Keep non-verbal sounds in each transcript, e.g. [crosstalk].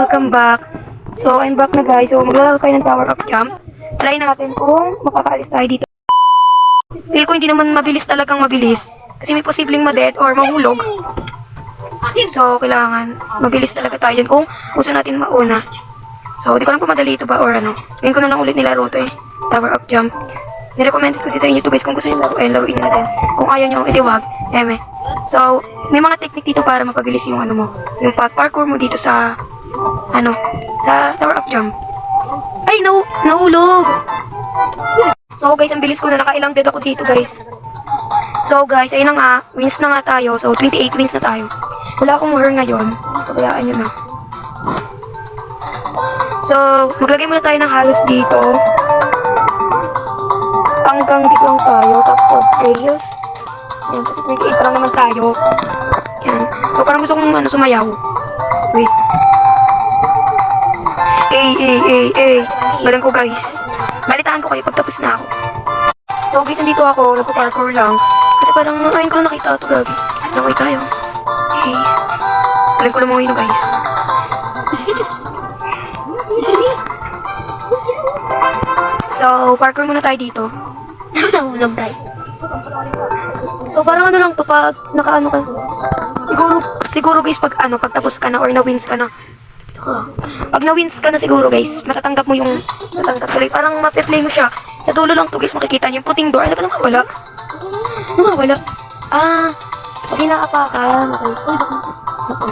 welcome back. So, I'm back na guys. So, maglalaro tayo ng tower of jump. Try natin kung makakaalis tayo dito. Feel ko hindi naman mabilis talagang mabilis. Kasi may posibleng ma-dead or mahulog. So, kailangan mabilis talaga tayo dyan kung gusto natin mauna. So, di ko alam kung madali ito ba or ano. Ngayon ko na lang ulit nilaro ito eh. Tower of jump. Nirecommend ko din sa inyo guys kung gusto nyo laruin, laruin nyo natin. Kung ayaw nyo, edi wag. Eme. So, may mga technique dito para mapabilis yung ano mo. Yung parkour mo dito sa, ano, sa Tower of Jump. Ay, nahu nahulog! So guys, ang bilis ko na nakailang dead ako dito guys. So guys, ayun na nga, wins na nga tayo. So 28 wins na tayo. Wala akong her ngayon. Kaya ayun na. So, maglagay muna tayo ng halos dito. Hanggang dito lang tayo. Tapos, trails. Yan, kasi 28 pa lang naman tayo. Yan. So, parang gusto kong ano, sumayaw. Wait. Eh, eh, eh, eh. Galing ko guys. Balitaan ko kayo pag tapos na ako. So guys, nandito ako. Nagpa-parkour lang. Kasi parang ngayon ko lang nakita ito gabi. Nakay tayo. Hey. Galing ko lang mga yun guys. so, parkour muna tayo dito. Nahulog guys. So, parang ano lang to pag nakaano ka. Siguro, siguro guys, pag ano, pag tapos ka na or na-wins ka na. Ka. Pag na-wins ka na siguro guys, matatanggap mo yung, matatanggap tuloy. Parang mape-play mo siya. Sa dulo lang to guys, makikita niyo yung puting door. Ano ba nawawala? Nawawala. Ah, pag inaapakan. Okay. Uy, baka.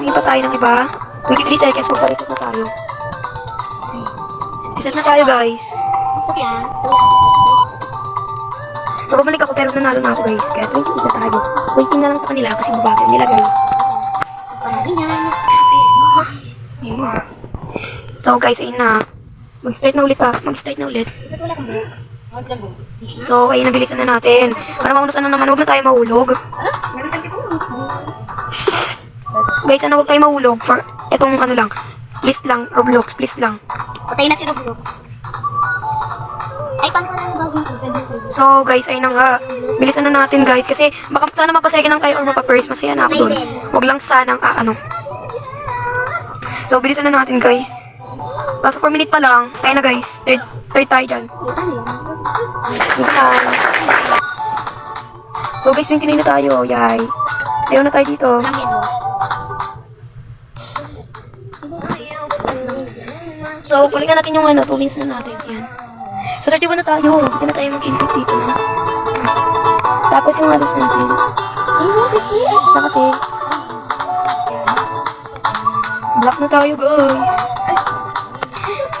Hindi pa tayo ng iba. 23 seconds, magpa-reset na tayo. Reset na tayo guys. Yan. So, bumalik ako pero nanalo na ako guys. Kaya 28 na tayo. Waiting na lang sa kanila kasi mabagal nila guys. Parang yan. So guys, ayun na. Mag-start na ulit ha. Mag-start na ulit. So, ayun, nabilisan na natin. Para maunasan na naman, huwag na tayo mahulog. Ah? [laughs] Guys, ano, huwag tayo mahulog for etong ano lang. Please lang, Roblox, please lang. Patay na si Roblox. Ay, paano na bagong So guys, ayun na nga. Bilisan na natin guys. Kasi baka sana mapasecond lang kayo or mapa-first. Masaya na ako doon. Huwag lang sanang ah, ano. So, bilisan na natin guys. Kaso 4 minute pa lang. Ayun na guys. Third, third tayo dyan. Bilisan. So guys, 29 na tayo. Yay. Ayaw na tayo dito. So, kulikan natin yung ano, two wins na natin. Yan. So, 31 na tayo. Hindi na tayo mag-input dito na. Tapos yung halos natin. Na kasi. Block na tayo, guys.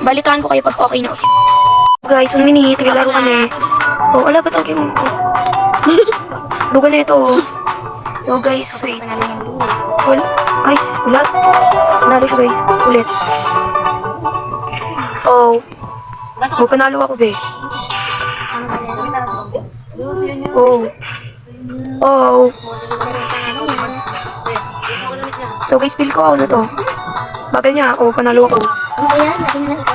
Balitaan ko kayo pag okay na ulit. Guys, minute. Naglaro kami. Oh, wala ba talaga yung... Lugal [laughs] na ito, oh. So, guys, wait. Wala. Guys, wala. Panalo siya, guys. Ulit. Oh. Oh, panalo ako, be. Oh. Oh. So guys, feel ko ako na to. Bagal niya. Oh, panalo ako. Ano ba? Laging lang ito.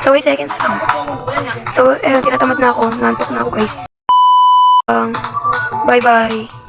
So wait seconds lang. So, eh, tinatamad na ako. Nantok na ako, guys. Um, bye-bye.